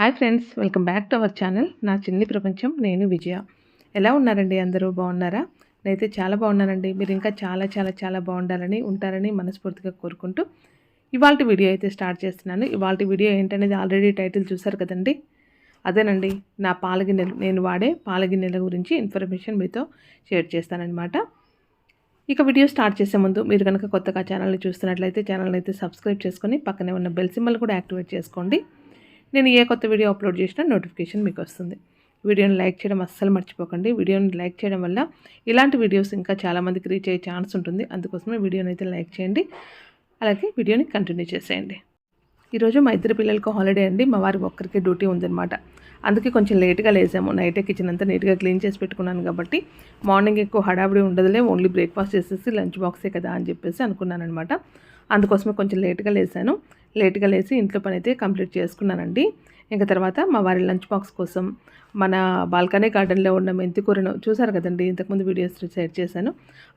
Hi friends welcome back to our channel. నా చిన్ని ప్రపంచం నేను విజయ. ఎలా ఉన్నారండి అందరూ? బాగున్నారా? నేనైతే చాలా బాగున్నానండి. మీరు ఇంకా చాలా చాలా చాలా బాగుండాలని ఉంటారని మనస్ఫూర్తిగా కోరుకుంటూ ఇవాళ వీడియో అయితే స్టార్ట్ చేస్తున్నాను. ఇవాళ వీడియో ఏంటనేది ఆల్రెడీ టైటిల్ చూసారు కదండి? అదేనండి నా పాలగిన్నెలు నేను వాడే పాలగిన్నెల గురించి ఇన్ఫర్మేషన్ మీతో షేర్ చేస్తానన్నమాట. ఇక వీడియో స్టార్ట్ చేసే ముందు మీరు కనుక కొత్తగా ఛానల్ని చూస్తున్నట్లయితే ఛానల్ని అయితే సబ్స్క్రైబ్ చేసుకొని పక్కనే ఉన్న బెల్ సింబల్ కూడా యాక్టివేట్ చేసుకోండి. నేను ఏ కొత్త వీడియో అప్లోడ్ చేసినా నోటిఫికేషన్ మీకు వస్తుంది. వీడియోని లైక్ చేయడం అస్సలు మర్చిపోకండి. వీడియోని లైక్ చేయడం వల్ల ఇలాంటి వీడియోస్ ఇంకా చాలామందికి రీచ్ అయ్యే ఛాన్స్ ఉంటుంది. అందుకోసమే వీడియోని అయితే లైక్ చేయండి. అలాగే వీడియోని కంటిన్యూ చేసేయండి. ఈరోజు మా ఇద్దరు పిల్లలకు హాలిడే అండి. మా వారికి ఒక్కరికి డ్యూటీ ఉందన్నమాట. అందుకే కొంచెం లేట్గా లేసాము నైటే కిచెన్ అంతా నీట్గా క్లీన్ చేసి పెట్టుకున్నాను కాబట్టి మార్నింగ్ ఎక్కువ హడావిడి ఉండదులే ఓన్లీ బ్రేక్ఫాస్ట్ చేసేసి లంచ్ బాక్సే కదా అని చెప్పేసి అనుకున్నాను అనమాట అందుకోసమే కొంచెం లేట్గా లేసాను లేట్గా లేచి ఇంట్లో పని అయితే కంప్లీట్ చేసుకున్నానండి. ఇంకా తర్వాత మా వారి లంచ్ బాక్స్ కోసం మన బాల్కనీ గార్డెన్లో ఉన్న మెంతి కూరను చూసారు కదండి ఇంతకుముందు వీడియోస్ షేర్ చేశాను.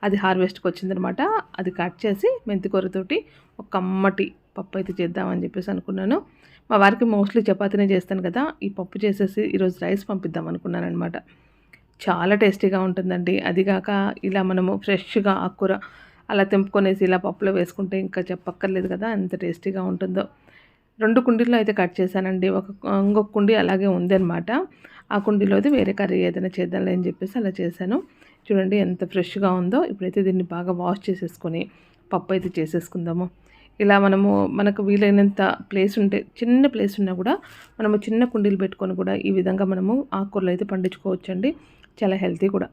అది హార్వెస్ట్కి వచ్చిందనమాట. అది కట్ చేసి మెంతి కూరతోటి ఒక కమ్మటి పప్పు అయితే చేద్దామని చెప్పేసి అనుకున్నాను. మా వారికి మోస్ట్లీ చపాతీనే చేస్తాను కదా ఈ పప్పు చేసేసి ఈరోజు రైస్ పంపిద్దాం అనుకున్నాను అనమాట చాలా టేస్టీగా ఉంటుందండి. అదిగాక ఇలా మనము ఫ్రెష్గా ఆకుకూర అలా తెంపుకొనేసి ఇలా పప్పులో వేసుకుంటే ఇంకా చెప్పక్కర్లేదు కదా ఎంత టేస్టీగా ఉంటుందో. రెండు కుండీల్లో అయితే కట్ చేశానండి. ఒక ఇంకొక కుండీ అలాగే ఉందన్నమాట. ఆ కుండీలోది వేరే కర్రీ ఏదైనా చేద్దాంలే అని చెప్పేసి అలా చేశాను. చూడండి ఎంత ఫ్రెష్గా ఉందో. ఇప్పుడైతే దీన్ని బాగా వాష్ చేసేసుకొని పప్పు అయితే చేసేసుకుందాము. ఇలా మనము మనకు వీలైనంత ప్లేస్ ఉంటే చిన్న ప్లేస్ ఉన్నా కూడా మనము చిన్న కుండీలు పెట్టుకొని కూడా ఈ విధంగా మనము ఆకుకూరలు అయితే పండించుకోవచ్చండి. చాలా హెల్తీ కూడా.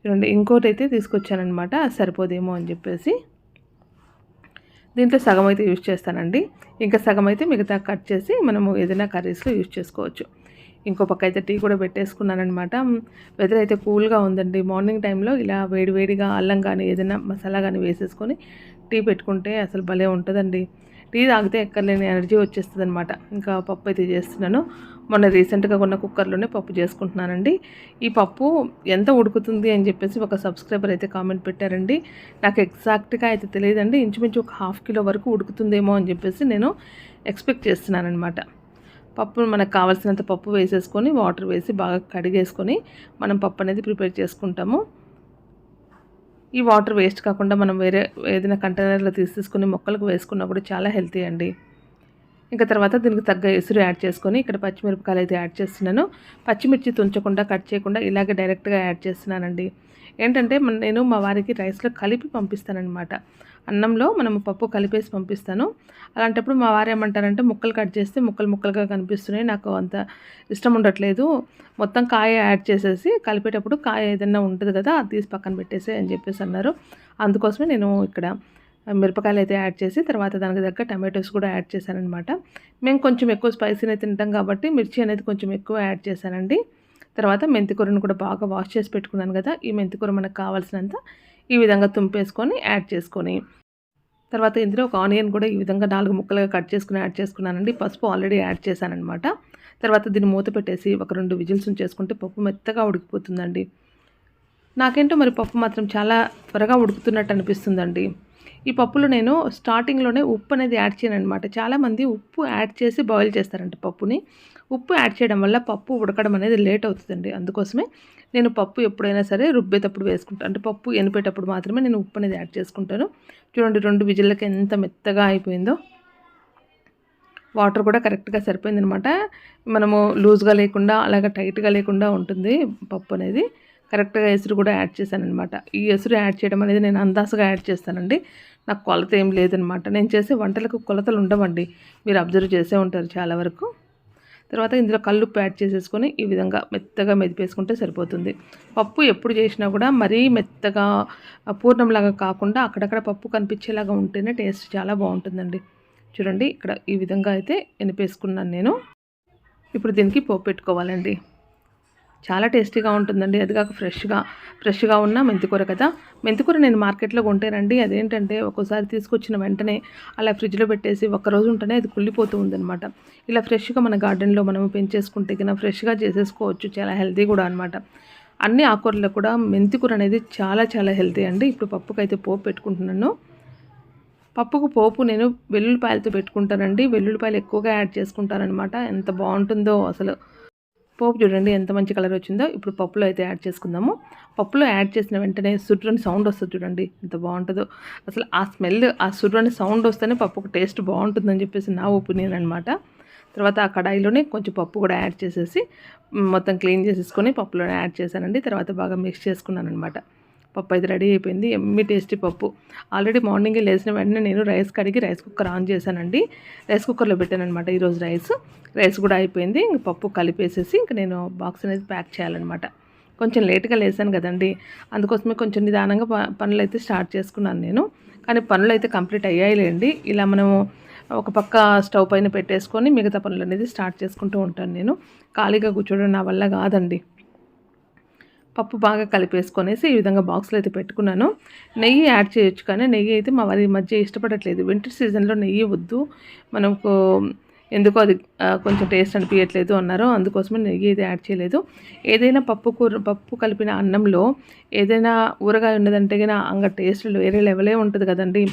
చూడండి ఇంకోటి అయితే తీసుకొచ్చానమాట సరిపోదేమో అని చెప్పేసి. దీంట్లో సగం అయితే యూజ్ చేస్తానండి. ఇంకా సగం అయితే మిగతా కట్ చేసి మనము ఏదైనా కర్రీస్లో యూజ్ చేసుకోవచ్చు. ఇంకో పక్క అయితే టీ కూడా పెట్టేసుకున్నానమాట వెదర్ అయితే కూల్గా ఉందండి. మార్నింగ్ టైంలో ఇలా వేడివేడిగా అల్లం కానీ ఏదైనా మసాలా కానీ వేసేసుకొని టీ పెట్టుకుంటే అసలు భలే ఉంటుందండి. టీ తాగితే ఎక్కర్లేని ఎనర్జీ వచ్చేస్తుంది అనమాట ఇంకా పప్పు అయితే చేస్తున్నాను. మొన్న రీసెంట్గా కొన్న కుక్కర్లోనే పప్పు చేసుకుంటున్నానండి. ఈ పప్పు ఎంత ఉడుకుతుంది అని చెప్పేసి ఒక సబ్స్క్రైబర్ అయితే కామెంట్ పెట్టారండి. నాకు ఎగ్జాక్ట్గా అయితే తెలియదండి. ఇంచుమించు ఒక హాఫ్ కిలో వరకు ఉడుకుతుందేమో అని చెప్పేసి నేను ఎక్స్పెక్ట్ చేస్తున్నాను అనమాట పప్పు మనకు కావాల్సినంత పప్పు వేసేసుకొని వాటర్ వేసి బాగా కడిగేసుకొని మనం పప్పు అనేది ప్రిపేర్ చేసుకుంటాము. ఈ వాటర్ వేస్ట్ కాకుండా మనం వేరే ఏదైనా కంటైనర్లో తీసుకుని మొక్కలకు వేసుకున్నా కూడా చాలా హెల్తీ అండి. ఇంకా తర్వాత దీనికి తగ్గ ఎసురు యాడ్ చేసుకొని ఇక్కడ పచ్చిమిరపకాయలు అయితే యాడ్ చేస్తున్నాను. పచ్చిమిర్చి తుంచకుండా కట్ చేయకుండా ఇలాగే డైరెక్ట్గా యాడ్ చేస్తున్నానండి. ఏంటంటే నేను మా వారికి రైస్లో కలిపి పంపిస్తానమాట అన్నంలో మనము పప్పు కలిపేసి పంపిస్తాను. అలాంటప్పుడు మా వారు ఏమంటారంటే ముక్కలు కట్ చేస్తే ముక్కలు ముక్కలుగా కనిపిస్తున్నాయి. నాకు అంత ఇష్టం ఉండట్లేదు. మొత్తం కాయ యాడ్ చేసేసి కలిపేటప్పుడు కాయ ఏదైనా ఉంటుంది కదా అది తీసి పక్కన పెట్టేసి అని చెప్పేసి అన్నారు. అందుకోసమే నేను ఇక్కడ మిరపకాయలు అయితే యాడ్ చేసి తర్వాత దానికి దగ్గర టమాటోస్ కూడా యాడ్ చేశానమాట మేము కొంచెం ఎక్కువ స్పైసీనే తింటాం కాబట్టి మిర్చి అనేది కొంచెం ఎక్కువ యాడ్ చేశానండి. తర్వాత మెంతికూరను కూడా బాగా వాష్ చేసి పెట్టుకున్నాను కదా ఈ మెంతికూర మనకు కావాల్సినంత ఈ విధంగా తుంపేసుకొని యాడ్ చేసుకొని. తర్వాత ఇందులో ఒక ఆనియన్ కూడా ఈ విధంగా నాలుగు ముక్కలుగా కట్ చేసుకుని యాడ్ చేసుకున్నానండి. పసుపు ఆల్రెడీ యాడ్ చేశానమాట తర్వాత దీన్ని మూత పెట్టేసి ఒక రెండు విజిల్స్ చేసుకుంటే పప్పు మెత్తగా ఉడికిపోతుందండి. నాకేంటో మరి పప్పు మాత్రం చాలా త్వరగా ఉడుకుతున్నట్టు అనిపిస్తుందండి. ఈ పప్పులో నేను స్టార్టింగ్లోనే ఉప్పు అనేది యాడ్ చేయను అనమాట చాలామంది ఉప్పు యాడ్ చేసి బాయిల్ చేస్తారంట పప్పుని. ఉప్పు యాడ్ చేయడం వల్ల పప్పు ఉడకడం అనేది లేట్ అవుతుందండి. అందుకోసమే నేను పప్పు ఎప్పుడైనా సరే రుబ్బేటప్పుడు వేసుకుంటాను అంటే పప్పు ఎనిపేటప్పుడు మాత్రమే నేను ఉప్పు అనేది యాడ్ చేసుకుంటాను. చూడండి రెండు విజిల్లకి ఎంత మెత్తగా అయిపోయిందో. వాటర్ కూడా కరెక్ట్గా సరిపోయిందనమాట. మనము లూజ్గా లేకుండా అలాగే టైట్గా లేకుండా ఉంటుంది పప్పు అనేది. కరెక్ట్గా ఎసురు కూడా యాడ్ చేశానమాట ఈ ఎసురు యాడ్ చేయడం అనేది నేను అందాసుగా యాడ్ చేస్తానండి. నాకు కొలత ఏం లేదనమాట. నేను చేసే వంటలకు కొలతలు ఉండవండి. మీరు అబ్జర్వ్ చేసే ఉంటారు చాలా వరకు. తర్వాత ఇందులో కల్లుప్పు యాడ్ చేసేసుకొని ఈ విధంగా మెత్తగా మెదిపేసుకుంటే సరిపోతుంది. పప్పు ఎప్పుడు చేసినా కూడా మరీ మెత్తగా పూర్ణంలాగా కాకుండా అక్కడక్కడ పప్పు కనిపించేలాగా ఉంటేనే టేస్ట్ చాలా బాగుంటుందండి. చూడండి ఇక్కడ ఈ విధంగా అయితే ఎనిపేసుకున్నాను నేను. ఇప్పుడు దీనికి పోపు పెట్టుకోవాలండి. చాలా టేస్టీగా ఉంటుందండి. అది కాక ఫ్రెష్గా ఫ్రెష్గా ఉన్న మెంతికూర కదా. మెంతికూర నేను మార్కెట్లో కొంటేనండి అదేంటంటే ఒక్కోసారి తీసుకొచ్చిన వెంటనే అలా ఫ్రిడ్జ్లో పెట్టేసి ఒక్కరోజు ఉంటేనే అది కుళ్ళిపోతూ ఉందనమాట ఇలా ఫ్రెష్గా మన గార్డెన్లో మనం పెంచేసుకుంటే కన్నా ఫ్రెష్గా చేసేసుకోవచ్చు. చాలా హెల్తీ కూడా అనమాట అన్ని ఆకూరలో కూడా మెంతికూర అనేది చాలా చాలా హెల్తీ అండి. ఇప్పుడు పప్పుకైతే పోపు పెట్టుకుంటున్నాను. పప్పుకు పోపు నేను వెల్లుల్లిపాయలతో పెట్టుకుంటానండి. వెల్లుల్లిపాయలు ఎక్కువగా యాడ్ చేసుకుంటానమాట ఎంత బాగుంటుందో అసలు. పోపు చూడండి ఎంత మంచి కలర్ వచ్చిందో. ఇప్పుడు పప్పులో అయితే యాడ్ చేసుకుందాము. పప్పులో యాడ్ చేసిన వెంటనే సుర్రని సౌండ్ వస్తుంది చూడండి ఎంత బాగుంటుందో. అసలు ఆ స్మెల్ ఆ సుర్రని సౌండ్ వస్తేనే పప్పుకు టేస్ట్ బాగుంటుందని చెప్పేసి నా ఒపీనియన్ అనమాట తర్వాత ఆ కడాయిలోనే కొంచెం పప్పు కూడా యాడ్ చేసేసి మొత్తం క్లీన్ చేసేసుకొని పప్పులోనే యాడ్ చేశానండి. తర్వాత బాగా మిక్స్ చేసుకున్నాను అనమాట పప్పు అయితే రెడీ అయిపోయింది. ఎమ్మి టేస్టీ పప్పు. ఆల్రెడీ మార్నింగే లేచిన వెంటనే నేను రైస్ కడిగి రైస్ కుక్కర్ ఆన్ చేశానండి. రైస్ కుక్కర్లో పెట్టాను అనమాట ఈరోజు రైస్. రైస్ కూడా అయిపోయింది. ఇంక పప్పు కలిపేసేసి ఇంక నేను బాక్స్ అనేది ప్యాక్ చేయాలన్నమాట. కొంచెం లేట్గా లేసాను కదండి. అందుకోసమే కొంచెం నిదానంగా పనులు అయితే స్టార్ట్ చేసుకున్నాను నేను. కానీ పనులు అయితే కంప్లీట్ అయ్యాయిలేండి. ఇలా మనము ఒక పక్క స్టవ్ పైన పెట్టేసుకొని మిగతా పనులు అనేది స్టార్ట్ చేసుకుంటూ ఉంటాను నేను. ఖాళీగా కూర్చోవడం నా వల్ల కాదండి. పప్పు బాగా కలిపేసుకొనేసి ఈ విధంగా బాక్స్లో అయితే పెట్టుకున్నాను. నెయ్యి యాడ్ చేయొచ్చు కానీ నెయ్యి అయితే మా వారి మధ్య ఇష్టపడట్లేదు. వింటర్ సీజన్లో నెయ్యి వద్దు. మనకు ఎందుకో అది కొంచెం టేస్ట్ అనిపించట్లేదు అన్నారు. అందుకోసమే నెయ్యి అయితే యాడ్ చేయలేదు. ఏదైనా పప్పు కూర పప్పు కలిపిన అన్నంలో ఏదైనా ఊరగాయ ఉన్నదంటే కానీ అంగ టేస్ట్ వేరే లెవెలే ఉంటుంది కదండి.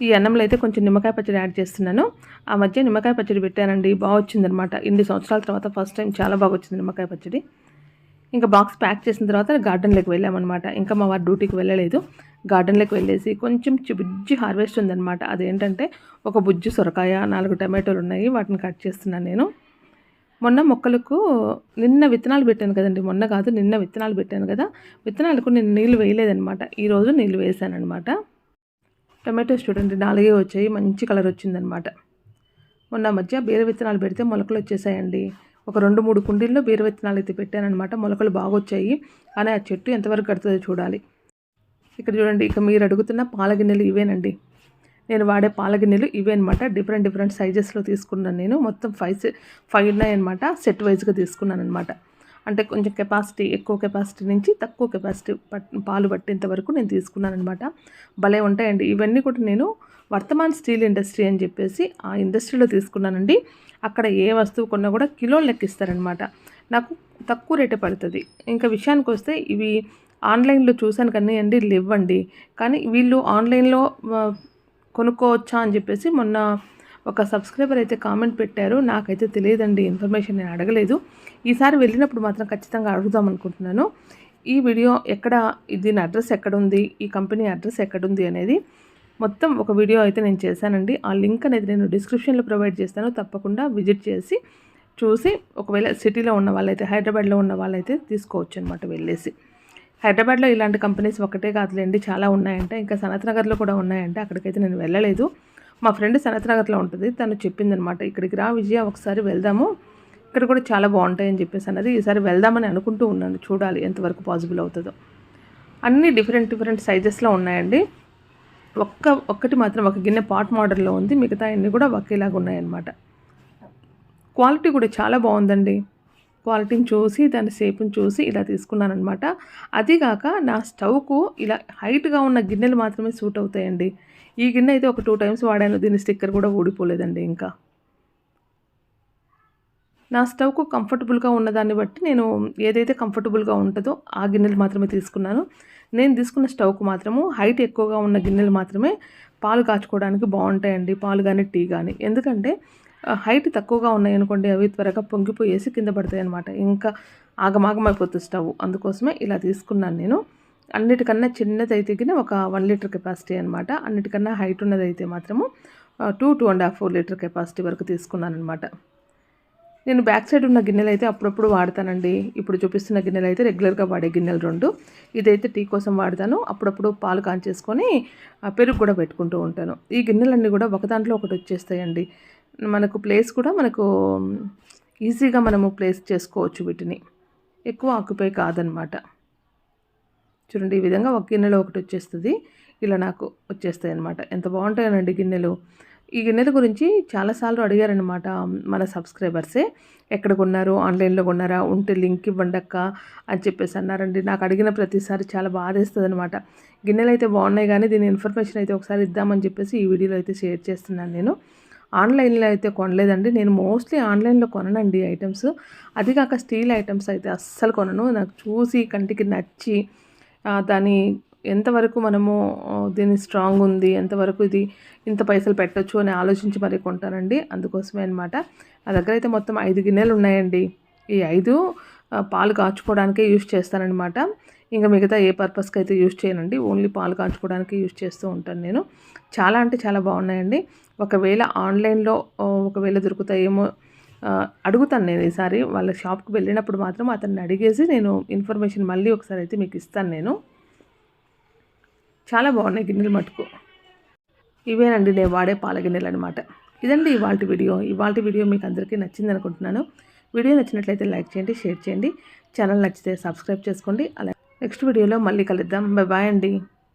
ఈ అన్నంలో అయితే కొంచెం నిమ్మకాయ పచ్చడి యాడ్ చేస్తున్నాను. ఆ మధ్య నిమ్మకాయ పచ్చడి పెట్టానండి. బాగా వచ్చిందనమాట ఇన్ని సంవత్సరాల తర్వాత ఫస్ట్ టైం చాలా బాగా వచ్చింది నిమ్మకాయ పచ్చడి. ఇంకా బాక్స్ ప్యాక్ చేసిన తర్వాత గార్డెన్లోకి వెళ్ళామన్నమాట. ఇంకా మా వారు డ్యూటీకి వెళ్ళలేదు. గార్డెన్లోకి వెళ్ళేసి కొంచెం బుజ్జి హార్వెస్ట్ ఉందన్నమాట. అదేంటంటే ఒక బుజ్జి సొరకాయ నాలుగు టమాటోలు ఉన్నాయి. వాటిని కట్ చేస్తున్నాను నేను. మొన్న మొక్కలకు నిన్న విత్తనాలు పెట్టాను కదండి. మొన్న కాదు నిన్న విత్తనాలు పెట్టాను కదా. విత్తనాలకు నేను నీళ్ళు వేయలేదనమాట ఈరోజు నీళ్ళు వేసాను అనమాట టమాటోస్ చూడండి నాలుగే వచ్చాయి. మంచి కలర్ వచ్చిందనమాట మొన్న మధ్య బీర విత్తనాలు పెడితే మొలకలు వచ్చేసాయండి. ఒక రెండు మూడు కుండీల్లో బీర విత్తనాలు అయితే పెట్టానమాట మొలకలు బాగా వచ్చాయి కానీ ఆ చెట్టు ఎంతవరకు కడుతుందో చూడాలి. ఇక్కడ చూడండి ఇక మీరు అడుగుతున్న పాల గిన్నెలు ఇవేనండి. నేను వాడే పాల గిన్నెలు ఇవే అనమాట డిఫరెంట్ డిఫరెంట్ సైజెస్లో తీసుకున్నాను నేను. మొత్తం ఫైవ్ ఫైవ్ ఉన్నాయి అనమాట సెట్ వైజ్గా తీసుకున్నాను అనమాట అంటే కొంచెం కెపాసిటీ ఎక్కువ కెపాసిటీ నుంచి తక్కువ కెపాసిటీ పాలు పట్టేంత వరకు నేను తీసుకున్నాను అనమాట భలే ఉంటాయండి. ఇవన్నీ కూడా నేను వర్తమాన్ స్టీల్ ఇండస్ట్రీ అని చెప్పేసి ఆ ఇండస్ట్రీలో తీసుకున్నానండి. అక్కడ ఏ వస్తువు కొన్నా కూడా కిలోలు లెక్కిస్తారనమాట నాకు తక్కువ రేటే పడుతుంది. ఇంకా విషయానికి వస్తే ఇవి ఆన్లైన్లో చూశాను కానీ అండి లేవండి. కానీ వీళ్ళు ఆన్లైన్లో కొనుక్కోవచ్చా అని చెప్పేసి మొన్న ఒక సబ్స్క్రైబర్ అయితే కామెంట్ పెట్టారు. నాకైతే తెలియదండి ఇన్ఫర్మేషన్ నేను అడగలేదు. ఈసారి వెళ్ళినప్పుడు మాత్రం ఖచ్చితంగా అడుగుదాం అనుకుంటున్నాను. ఈ వీడియో ఎక్కడ దీని అడ్రస్ ఎక్కడుంది ఈ కంపెనీ అడ్రస్ ఎక్కడుంది అనేది మొత్తం ఒక వీడియో అయితే నేను చేశానండి. ఆ లింక్ అనేది నేను డిస్క్రిప్షన్లో ప్రొవైడ్ చేస్తాను. తప్పకుండా విజిట్ చేసి చూసి ఒకవేళ సిటీలో ఉన్న వాళ్ళైతే హైదరాబాద్లో ఉన్న వాళ్ళైతే తీసుకోవచ్చు అనమాట వెళ్ళేసి. హైదరాబాద్లో ఇలాంటి కంపెనీస్ ఒకటే కాదులేండి చాలా ఉన్నాయంట. ఇంకా సనత్ నగర్లో కూడా ఉన్నాయంట. అక్కడికైతే నేను వెళ్ళలేదు. మా ఫ్రెండ్ సనత్ నగర్లో ఉంటుంది. తను చెప్పిందనమాట ఇక్కడికి రా విజయ ఒకసారి వెళ్దాము. ఇక్కడ కూడా చాలా బాగుంటాయని చెప్పేసి అన్నది. ఈసారి వెళ్దామని అనుకుంటూ ఉన్నాను చూడాలి ఎంతవరకు పాసిబుల్ అవుతుందో. అన్నీ డిఫరెంట్ డిఫరెంట్ సైజెస్లో ఉన్నాయండి. ఒక్క ఒక్కటి మాత్రం ఒక గిన్నె పాట్ మోడల్లో ఉంది. మిగతా అన్నీ కూడా ఒకేలాగా ఉన్నాయన్నమాట. క్వాలిటీ కూడా చాలా బాగుందండి. క్వాలిటీని చూసి దాని షేప్ని చూసి ఇలా తీసుకున్నాను అనమాట అదిగాక నా స్టవ్కు ఇలా హైట్గా ఉన్న గిన్నెలు మాత్రమే సూట్ అవుతాయండి. ఈ గిన్నె అయితే ఒక టూ టైమ్స్ వాడాను. దీని స్టిక్కర్ కూడా ఊడిపోలేదండి ఇంకా. నా స్టవ్కు కంఫర్టబుల్గా ఉన్నదాన్ని బట్టి నేను ఏదైతే కంఫర్టబుల్గా ఉంటుందో ఆ గిన్నెలు మాత్రమే తీసుకున్నాను. నేను తీసుకున్న స్టవ్కు మాత్రము హైట్ ఎక్కువగా ఉన్న గిన్నెలు మాత్రమే పాలు కాచుకోవడానికి బాగుంటాయండి. పాలు కానీ టీ కానీ ఎందుకంటే హైట్ తక్కువగా ఉన్నాయి అనుకోండి అవి త్వరగా పొంగిపోయేసి కింద పడతాయి అనమాట ఇంకా ఆగమాగం అయిపోతుంది స్టవ్ అందుకోసమే ఇలా తీసుకున్నాను నేను. అన్నిటికన్నా చిన్నది అయితే ఒక వన్ లీటర్ కెపాసిటీ అనమాట అన్నిటికన్నా హైట్ ఉన్నది అయితే మాత్రము two two and half four litre capacity వరకు తీసుకున్నాను అనమాట నేను బ్యాక్ సైడ్ ఉన్న గిన్నెలు అయితే అప్పుడప్పుడు వాడతానండి. ఇప్పుడు చూపిస్తున్న గిన్నెలు అయితే రెగ్యులర్గా వాడే గిన్నెలు రెండు. ఇదైతే టీ కోసం వాడతాను. అప్పుడప్పుడు పాలు కాంచేసుకొని పెరుగు కూడా పెట్టుకుంటూ ఉంటాను. ఈ గిన్నెలన్నీ కూడా ఒక దాంట్లో ఒకటి వచ్చేస్తాయండి. మనకు ప్లేస్ కూడా మనకు ఈజీగా మనము ప్లేస్ చేసుకోవచ్చు వీటిని. ఎక్కువ ఆక్యుపై కాదనమాట చూడండి ఈ విధంగా ఒక గిన్నెలో ఒకటి వచ్చేస్తుంది. ఇలా నాకు వచ్చేస్తాయి అనమాట ఎంత బాగుంటాయనండి గిన్నెలు. ఈ గిన్నెల గురించి చాలాసార్లు అడిగారనమాట మన సబ్స్క్రైబర్సే. ఎక్కడ కొన్నారు? ఆన్లైన్లో కొన్నారా? ఉంటే లింక్ ఇవ్వండి అక్క అని చెప్పేసి అన్నారండి. నాకు అడిగిన ప్రతిసారి చాలా బాధేస్తుంది అనమాట గిన్నెలు అయితే బాగున్నాయి కానీ దీని ఇన్ఫర్మేషన్ అయితే ఒకసారి ఇద్దామని చెప్పేసి ఈ వీడియోలో అయితే షేర్ చేస్తున్నాను నేను. ఆన్లైన్లో అయితే కొనలేదండి. నేను మోస్ట్లీ ఆన్లైన్లో కొననండి ఐటమ్స్. అది కాక స్టీల్ ఐటమ్స్ అయితే అస్సలు కొనను. నాకు చూసి కంటికి నచ్చి దాని ఎంతవరకు మనము దీని స్ట్రాంగ్ ఉంది ఎంతవరకు ఇది ఇంత పైసలు పెట్టొచ్చు అని ఆలోచించి మరి కొంటానండి. అందుకోసమే అనమాట నా దగ్గర అయితే మొత్తం ఐదు గిన్నెలు ఉన్నాయండి. ఈ ఐదు పాలు కాచుకోవడానికే యూజ్ చేస్తానన్నమాట. ఇంకా మిగతా ఏ పర్పస్కి అయితే యూజ్ చేయనండి. ఓన్లీ పాలు కాచుకోవడానికి యూజ్ చేస్తూ ఉంటాను నేను. చాలా అంటే చాలా బాగున్నాయండి. ఒకవేళ ఆన్లైన్లో ఒకవేళ దొరుకుతాయేమో అడుగుతాను నేను ఈసారి వాళ్ళ షాప్కి వెళ్ళినప్పుడు మాత్రం అతన్ని అడిగేసి నేను ఇన్ఫర్మేషన్ మళ్ళీ ఒకసారి అయితే మీకు ఇస్తాను నేను. చాలా బాగున్నాయి గిన్నెలు మటుకు. ఇవేనండి నేను వాడే పాల గిన్నెలు అనమాట ఇదండి ఇవాళ వీడియో. ఇవాళ వీడియో మీకు అందరికీ నచ్చింది అనుకుంటున్నాను. వీడియో నచ్చినట్లయితే లైక్ చేయండి షేర్ చేయండి. ఛానల్ నచ్చితే సబ్స్క్రైబ్ చేసుకోండి. అలా నెక్స్ట్ వీడియోలో మళ్ళీ కలుద్దాం. బాయ్ బాయ్ అండి.